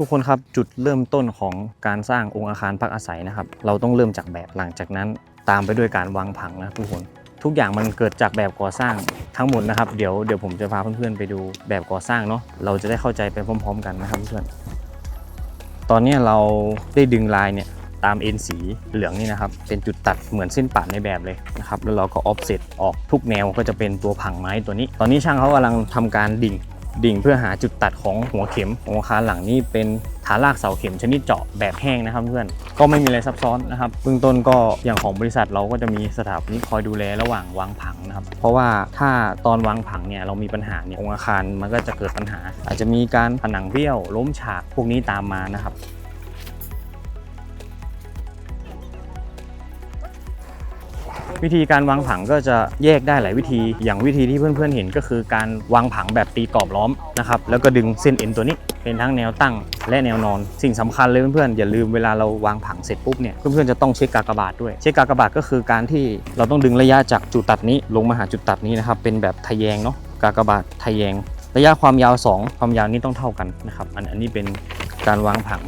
ทุกคนครับจุดเริ่มต้นของการสร้างองค์อาคารพักอาศัยนะครับ เราต้องเริ่มจากแบบหลังจากนั้น ตามไปด้วยการวางผังนะทุกคนทุกอย่างมันเกิดจากแบบก่อสร้างทั้งหมดนะครับเดี๋ยวเดี๋ยวผมจะพาเพื่อนๆไปดูแบบก่อสร้างเนาะเราจะได้เข้าใจไปพร้อม ๆ กันนะครับเพื่อนตอนนี้เราได้ดึงลายเนี่ยตามเอ็นสีเหลืองนี่นะครับ เป็นจุดตัดเหมือนเส้นปะในแบบเลยนะครับแล้วเราก็ออฟเซตออกทุกแนวก็จะเป็นตัวผังไม้ตัวนี้ ตอนนี้ช่างเขากำลังทำการดิ่ง ดิ่งเพื่อหาจุดตัดของหัวเข็มของอาคารหลังนี้เป็นฐานรากเสาเข็มชนิดเจาะแบบแห้งนะครับเพื่อนก็ไม่มีอะไรซับซ้อนนะครับเบื้องต้นก็อย่างของบริษัทเราก็จะมีสถาปนิกคอยดูแลระหว่างวางผังนะครับเพราะว่าถ้าตอนวางผังเนี่ยเรามีปัญหาเนี่ยองค์อาคารมันก็จะเกิดปัญหา อาจจะมีการผนังเบี้ยวล้มฉากพวกนี้ตามมานะครับ วิธีการวางผังก็จะแยกได้หลายวิธี อย่างวิธีที่เพื่อนๆเห็นก็คือการวางผังแบบตีกรอบล้อมนะครับแล้วก็ดึงเส้นเอ็นตัวนี้เป็นทั้งแนวตั้งและแนวนอน สิ่งสำคัญเลยเพื่อนๆอย่าลืมเวลาเราวางผังเสร็จปุ๊บเนี่ยเพื่อนๆจะต้องเช็คกากบาทด้วย เช็คกากบาทก็คือการที่เราต้องดึงระยะจากจุดตัดนี้ลงมาหาจุดตัดนี้นะครับเป็นแบบทะแยงเนาะกากบาททะแยง ระยะความยาว 2 ความยาวนี้ต้องเท่ากันนะครับอันนี้เป็นการวางผัง